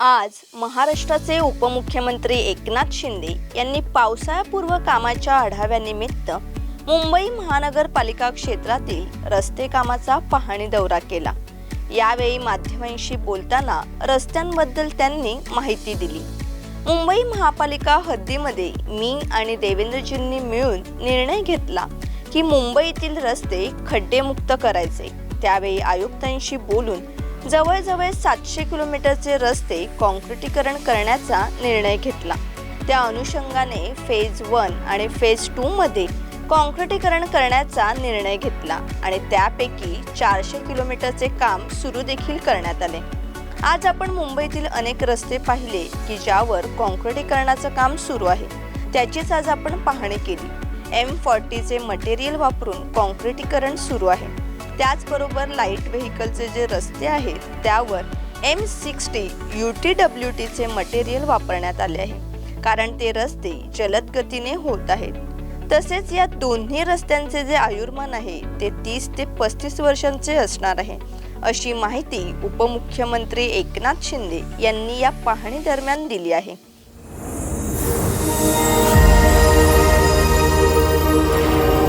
आज महाराष्ट्राचे उपमुख्यमंत्री एकनाथ शिंदे यांनी पावसाळ्यापूर्व कामाच्या आढाव्यानिमित्त मुंबई महानगरपालिका क्षेत्रातील रस्ते कामाचा पाहणी दौरा केला. यावेळी माध्यमांशी बोलताना रस्त्यांबद्दल त्यांनी माहिती दिली. मुंबई महापालिका हद्दीमध्ये मी आणि देवेंद्रजींनी मिळून निर्णय घेतला की मुंबईतील रस्ते खड्डेमुक्त करायचे. त्यावेळी आयुक्तांशी बोलून जवळजवळ सातशे किलोमीटरचे रस्ते काँक्रिटीकरण करण्याचा निर्णय घेतला. त्या अनुषंगाने फेज वन आणि फेज टूमध्ये काँक्रिटीकरण करण्याचा निर्णय घेतला आणि त्यापैकी चारशे किलोमीटरचे काम सुरू देखील करण्यात आले. आज आपण मुंबईतील अनेक रस्ते पाहिले की ज्यावर काँक्रिटीकरणाचं काम सुरू आहे. त्याचीच आज आपण पाहणी केली. एम फॉर्टीचे मटेरियल वापरून काँक्रिटीकरण सुरू आहे. त्याचबरोबर लाइट व्हेकलचे जे रस्ते आहेत त्यावर M sixty U T W टीचे मटेरियल वापरण्यात आले आहे. कारण ते रस्ते जलद गतीने होत आहेत. तसेच या दोन्ही रस्त्यांचे जे आयुर्मान आहे ते तीस ते पस्तीस वर्षांचे असणार आहे. अशी माहिती उपमुख्यमंत्री एकनाथ शिंदे यांनी या पाहणी दरम्यान दिली आहे.